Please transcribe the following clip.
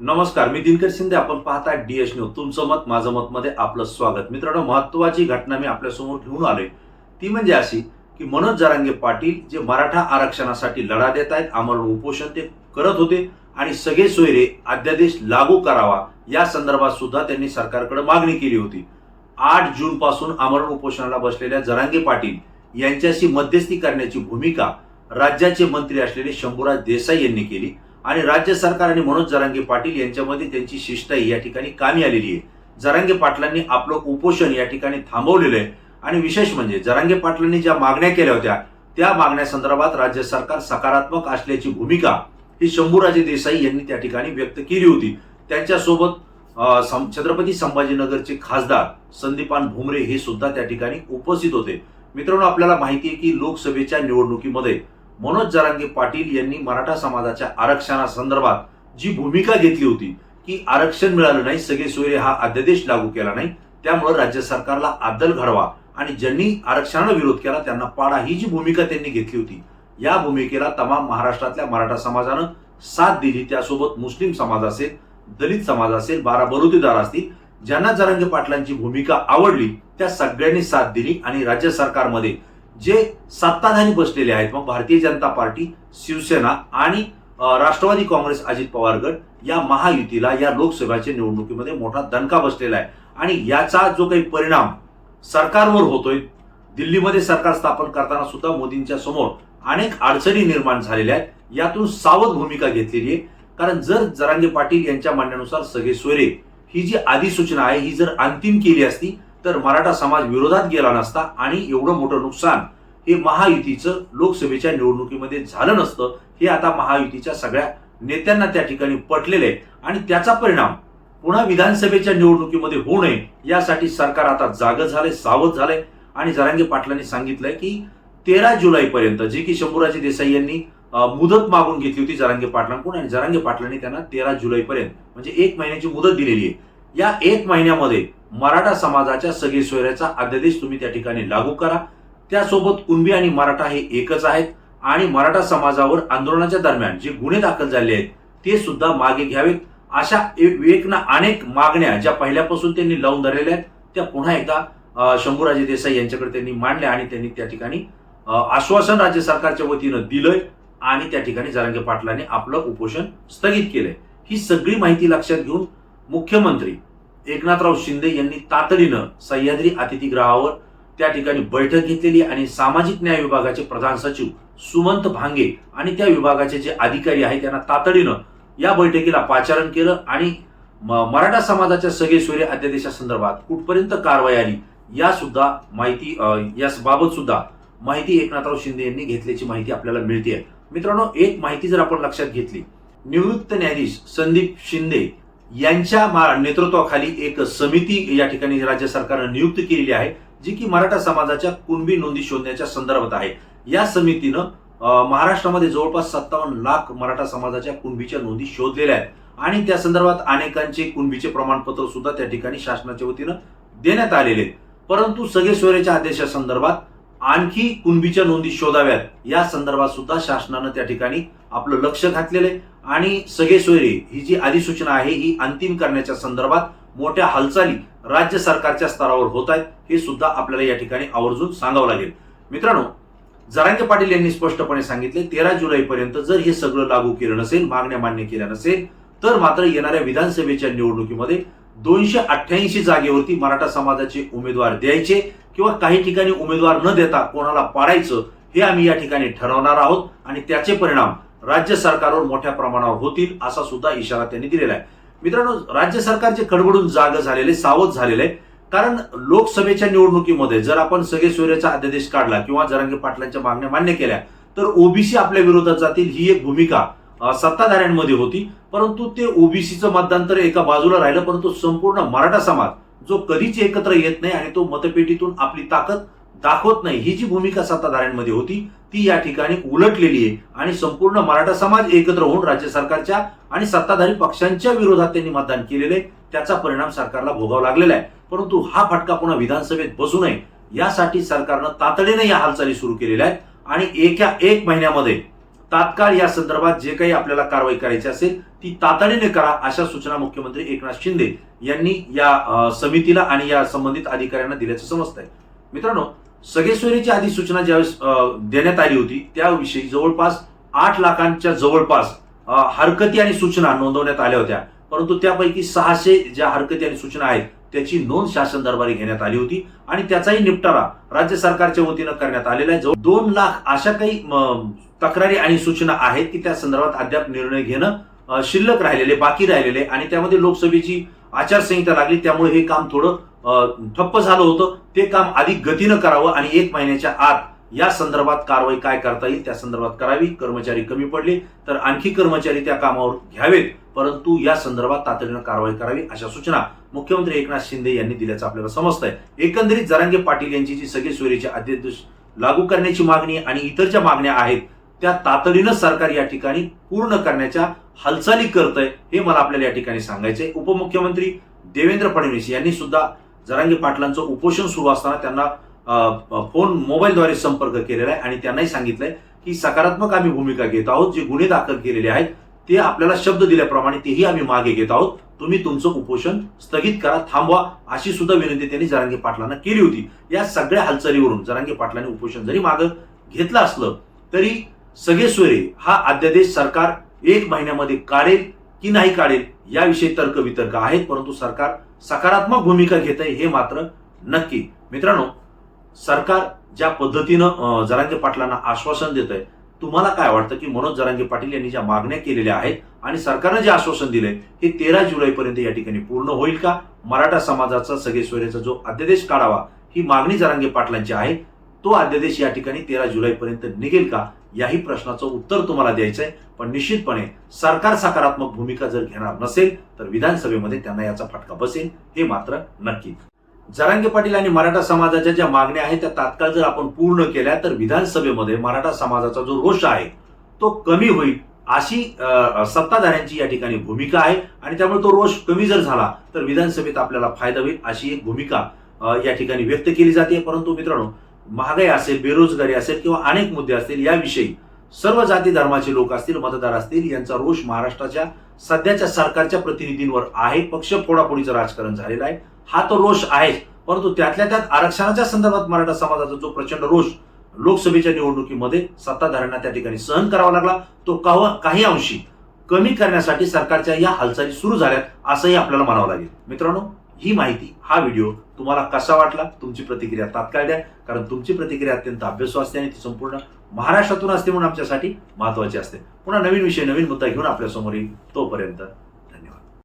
नमस्कार मी दिनकर शिंदे. आपण पाहता डीएस न्यूज तुमचं मत माझं मत मध्ये आपलं स्वागत. मित्रांनो महत्वाची घटना मी आपल्यासमोर घेऊन आलोय. ती म्हणजे अशी की मनोज जरांगे पाटील जे मराठा आरक्षणासाठी लढा देत आहेत आम्हाला उपोषण ते करत होते आणि सगळे सोयरे अध्यादेश लागू करावा या संदर्भात सुद्धा त्यांनी सरकारकडे मागणी केली होती. आठ जून पासून आमरण उपोषणाला बसलेल्या जरांगे पाटील यांच्याशी मध्यस्थी करण्याची भूमिका राज्याचे मंत्री असलेले शंभूराज देसाई यांनी केली. आणि राज्य सरकार आणि मनोज जरांगे पाटील यांच्यामध्ये त्यांची शिष्टाई या ठिकाणी कामी आलेली आहे. जरांगे पाटलांनी आपलं उपोषण या ठिकाणी थांबवलेलं आहे. आणि विशेष म्हणजे जरांगे पाटलांनी ज्या मागण्या केल्या होत्या त्या मागण्या संदर्भात राज्य सरकार सकारात्मक असल्याची भूमिका ही शंभूराजे देसाई यांनी त्या ठिकाणी व्यक्त केली होती. त्यांच्यासोबत छत्रपती संभाजीनगरचे खासदार संदीपान भुमरे हे सुद्धा त्या ठिकाणी उपस्थित होते. मित्रांनो आपल्याला माहिती आहे की लोकसभेच्या निवडणुकीमध्ये मनोज जरांगे पाटील यांनी मराठा समाजाच्या आरक्षणासंदर्भात जी भूमिका घेतली होती की आरक्षण मिळालं नाही सगळे सोयरे हा अध्यादेश लागू केला नाही त्यामुळे राज्य सरकारला आदल घडवा आणि ज्यांनी आरक्षणाला विरोध केला त्यांना पाडा ही जी भूमिका त्यांनी घेतली होती या भूमिकेला तमाम महाराष्ट्रातल्या मराठा समाजानं साथ दिली. त्यासोबत मुस्लिम समाज असेल दलित समाज असेल बारा बलुतेदार असतील ज्यांना जरांगे पाटलांची भूमिका आवडली त्या सगळ्यांनी साथ दिली आणि राज्य सरकारमध्ये जे सत्ताधारी बसलेले आहेत मग भारतीय जनता पार्टी शिवसेना आणि राष्ट्रवादी काँग्रेस अजित पवार गट या महायुतीला या लोकसभेच्या निवडणुकीमध्ये मोठा दणका बसलेला आहे. आणि याचा जो काही परिणाम सरकारवर होतोय दिल्लीमध्ये सरकार स्थापन करताना सुद्धा मोदींच्या समोर अनेक अडचणी निर्माण झालेल्या आहेत. यातून सावध भूमिका घेतलेली आहे. कारण जर जरांगे पाटील यांच्या म्हणण्यानुसार सगळे सोयरे ही जी अधिसूचना आहे ही जर अंतिम केली असती तर मराठा समाज विरोधात गेला नसता आणि एवढं मोठं नुकसान हे महायुतीचं लोकसभेच्या निवडणुकीमध्ये झालं नसतं हे आता महायुतीच्या सगळ्या नेत्यांना त्या ठिकाणी पटलेलं आहे. आणि त्याचा परिणाम पुन्हा विधानसभेच्या निवडणुकीमध्ये होऊ नये यासाठी सरकार आता जाग झालंय सावध झालंय. आणि जरांगे पाटलांनी सांगितलंय की तेरा जुलैपर्यंत जे की शंभूराजे देसाई यांनी मुदत मागून घेतली होती जरांगे पाटलांकडून आणि जरांगे पाटलांनी त्यांना तेरा जुलैपर्यंत म्हणजे एक महिन्याची मुदत दिलेली आहे. या एक महिन्यामध्ये मराठा समाजाच्या सगळी सोयऱ्याचा अध्यादेश तुम्ही त्या ठिकाणी लागू करा. त्यासोबत कुणबी आणि मराठा हे एकच आहेत आणि मराठा समाजावर आंदोलनाच्या दरम्यान जे गुन्हे दाखल झाले आहेत ते सुद्धा मागे घ्यावेत. अशा एक ना अनेक मागण्या ज्या पहिल्यापासून त्यांनी लावून धरलेल्या आहेत त्या पुन्हा एकदा शंभूराजे देसाई यांच्याकडे त्यांनी मांडल्या आणि त्यांनी त्या ठिकाणी आश्वासन राज्य सरकारच्या वतीनं दिलंय आणि त्या ठिकाणी जरांगे पाटलांनी आपलं उपोषण स्थगित केलंय. ही सगळी माहिती लक्षात घेऊन मुख्यमंत्री एकनाथराव शिंदे यांनी तातडीनं सह्याद्री अतिथीगृहावर त्या ठिकाणी बैठक घेतलेली आणि सामाजिक न्याय विभागाचे प्रधान सचिव सुमंत भांगे आणि त्या विभागाचे जे अधिकारी आहेत त्यांना तातडीनं या बैठकीला पाचारण केलं आणि म- मराठा समाजाच्या सगळे सोयरे अध्यादेशासंदर्भात कुठपर्यंत कारवाई आली या सुद्धा माहिती याबाबत सुद्धा माहिती एकनाथराव शिंदे यांनी घेतल्याची माहिती आपल्याला मिळते मित्रांनो एक माहिती जर आपण लक्षात घेतली निवृत्त न्यायाधीश संदीप शिंदे यांच्या नेतृत्वाखाली एक समिती या ठिकाणी राज्य सरकारनं नियुक्त केलेली आहे जी की मराठा समाजाच्या कुणबी नोंदी शोधण्याच्या संदर्भात आहे. या समितीनं महाराष्ट्रामध्ये जवळपास सत्तावन्न लाख मराठा समाजाच्या कुणबीच्या नोंदी शोधलेल्या आहेत. आणि त्या संदर्भात अनेकांचे कुणबीचे प्रमाणपत्र सुद्धा त्या ठिकाणी शासनाच्या वतीनं देण्यात आलेले आहेत. परंतु सगळे सोयऱ्याच्या आदेशासंदर्भात आणखी कुणबीच्या नोंदी शोधाव्यात. या संदर्भात सुद्धा शासनानं त्या ठिकाणी आपलं लक्ष घातलेलं आहे. आणि सगळे सोयरे ही जी अधिसूचना आहे ही अंतिम करण्याच्या संदर्भात मोठ्या हालचाली राज्य सरकारच्या स्तरावर होत आहेत हे सुद्धा आपल्याला या ठिकाणी आवर्जून सांगावं लागेल. मित्रांनो जरांगे पाटील यांनी स्पष्टपणे सांगितले तेरा जुलैपर्यंत जर हे सगळं लागू केलं नसेल मागण्या मान्य केल्या नसेल तर मात्र येणाऱ्या विधानसभेच्या निवडणुकीमध्ये दोनशे अठ्ठ्याऐंशी जागेवरती मराठा समाजाचे उमेदवार द्यायचे किंवा काही ठिकाणी उमेदवार न देता कोणाला पाडायचं हे आम्ही या ठिकाणी ठरवणार आहोत आणि त्याचे परिणाम राज्य सरकारवर मोठ्या प्रमाणावर होतील असा सुद्धा इशारा त्यांनी दिलेला आहे मित्रांनो राज्य सरकारचे खडबडून जाग झालेले सावध झालेले आहे. कारण लोकसभेच्या निवडणुकीमध्ये जर आपण सगळे सोयऱ्याचा अध्यादेश काढला किंवा जरांगे पाटलांच्या मागण्या मान्य केल्या तर ओबीसी आपल्या विरोधात जातील ही एक भूमिका सत्ताधाऱ्यांमध्ये होती परंतु ते ओबीसीचं मतदान तर एका बाजूला राहिलं परंतु संपूर्ण मराठा समाज जो कधीच एकत्र येत नाही आणि तो मतपेटीतून आपली ताकद दाखवत नाही ही जी भूमिका सत्ताधाऱ्यांमध्ये होती ती या ठिकाणी उलटलेली आहे. आणि संपूर्ण मराठा समाज एकत्र होऊन राज्य सरकारच्या आणि सत्ताधारी पक्षांच्या विरोधात त्यांनी मतदान केलेले आहे. त्याचा परिणाम सरकारला भोगावा लागलेला आहे. परंतु हा फटका पुन्हा विधानसभेत बसू नये यासाठी सरकारनं तातडीने या हालचाली सुरू केलेल्या आहेत. आणि एका एक महिन्यामध्ये तात्काळ या संदर्भात जे काही आपल्याला कारवाई करायची असेल ती तातडीने करा अशा सूचना मुख्यमंत्री एकनाथ शिंदे यांनी या समितीला आणि या संबंधित अधिकाऱ्यांना दिल्याचं समजतंय. मित्रांनो सगेश्वरीची आधी सूचना ज्यावेळेस देण्यात आली होती त्याविषयी जवळपास आठ लाखांच्या जवळपास हरकती आणि सूचना नोंदवण्यात आल्या होत्या. परंतु त्यापैकी सहाशे ज्या हरकती आणि सूचना आहेत त्याची नोंद शासन दरबारी घेण्यात आली होती आणि त्याचाही निपटारा राज्य सरकारच्या वतीनं करण्यात आलेला आहे. जवळ दोन लाख अशा काही तक्रारी आणि सूचना आहेत की त्या संदर्भात अद्याप निर्णय घेणं शिल्लक राहिलेले बाकी राहिलेले आणि त्यामध्ये लोकसभेची आचारसंहिता लागली त्यामुळे हे काम थोडं ठप्प झालं होतं. ते काम अधिक गतीनं करावं आणि एक महिन्याच्या आत या संदर्भात कारवाई काय करता येईल त्या संदर्भात करावी. कर्मचारी कमी पडले तर आणखी कर्मचारी त्या कामावर घ्यावेत. परंतु या संदर्भात तातडीनं कारवाई करावी अशा सूचना मुख्यमंत्री एकनाथ शिंदे यांनी दिल्याचं आपल्याला समजतंय. एकंदरीत जरांगे पाटील यांची जी सगळी सोयरीची अध्यादेश लागू करण्याची मागणी आणि इतर ज्या मागण्या आहेत त्या तातडीनं सरकार या ठिकाणी पूर्ण करण्याच्या हालचाली करतंय हे मला आपल्याला या ठिकाणी सांगायचंय. उपमुख्यमंत्री देवेंद्र फडणवीस यांनी सुद्धा जरांगे पाटलांचं उपोषण सुरू असताना त्यांना फोन मोबाईलद्वारे संपर्क केलेला आहे आणि त्यांनाही सांगितलंय की सकारात्मक आम्ही भूमिका घेत आहोत जे गुन्हे दाखल केलेले आहेत ते आपल्याला शब्द दिल्याप्रमाणे तेही आम्ही मागे घेत आहोत. तुम्ही तुमचं उपोषण स्थगित करा थांबवा अशी सुद्धा विनंती त्यांनी जरांगे पाटलांना केली होती. या सगळ्या हालचालीवरून जरांगे पाटलांनी उपोषण जरी मागं घेतलं असलं तरी सगळे सोयरे हा अध्यादेश सरकार एक महिन्यामध्ये काढेल की नाही काढेल याविषयी तर्क वितर्क आहेत परंतु सरकार सकारात्मक भूमिका घेत आहे हे मात्र नक्की. मित्रांनो सरकार ज्या पद्धतीनं जरांगे पाटलांना आश्वासन देत आहे तुम्हाला काय वाटतं की मनोज जरांगे पाटील यांनी ज्या मागण्या केलेल्या आहेत आणि सरकारनं जे आश्वासन दिलंय हे तेरा जुलैपर्यंत या ठिकाणी पूर्ण होईल का? मराठा समाजाचा सगळे सोयऱ्याचा जो अध्यादेश काढावा ही मागणी जरांगे पाटलांची आहे. तो अध्यादेश या ठिकाणी तेरा जुलैपर्यंत निघेल का? याही प्रश्नाचं उत्तर तुम्हाला द्यायचं आहे पण निश्चितपणे सरकार सकारात्मक भूमिका जर घेणार नसेल तर विधानसभेमध्ये त्यांना याचा फटका बसेल हे मात्र नक्की. जरांगे पाटील आणि मराठा समाजाच्या ज्या मागण्या आहेत त्या तात्काळ जर आपण पूर्ण केल्या तर विधानसभेमध्ये मराठा समाजाचा जो रोष आहे तो कमी होईल अशी सत्ताधाऱ्यांची या ठिकाणी भूमिका आहे. आणि त्यामुळे तो रोष कमी जर झाला तर विधानसभेत आपल्याला फायदा होईल अशी एक भूमिका या ठिकाणी व्यक्त केली जाते. परंतु मित्रांनो महागाई असेल बेरोजगारी असेल किंवा अनेक मुद्दे असतील याविषयी सर्व जाती धर्माचे लोक असतील मतदार असतील यांचा रोष महाराष्ट्राच्या सध्याच्या सरकारच्या प्रतिनिधींवर आहे. पक्ष फोडाफोडीचं राजकारण झालेलं आहे. हा तो रोष आहे परंतु त्यातल्या त्यात आरक्षणाच्या संदर्भात मराठा समाजाचा जो प्रचंड रोष लोकसभेच्या निवडणुकीमध्ये सत्ताधाऱ्यांना त्या ठिकाणी सहन करावा लागला तो काही अंशी कमी करण्यासाठी सरकारच्या या हालचाली सुरू झाल्यात असंही आपल्याला म्हणावं लागेल. मित्रांनो ही माहिती हा व्हिडिओ तुम्हाला कसा वाटला? तुमची प्रतिक्रिया तात्काळ द्या. कारण तुमची प्रतिक्रिया अत्यंत अभ्यासू असते आणि ती संपूर्ण महाराष्ट्रातून असते म्हणून आमच्यासाठी महत्वाची असते. पुन्हा नवीन विषय नवीन मुद्दा घेऊन आपल्यासमोर येईल तोपर्यंत.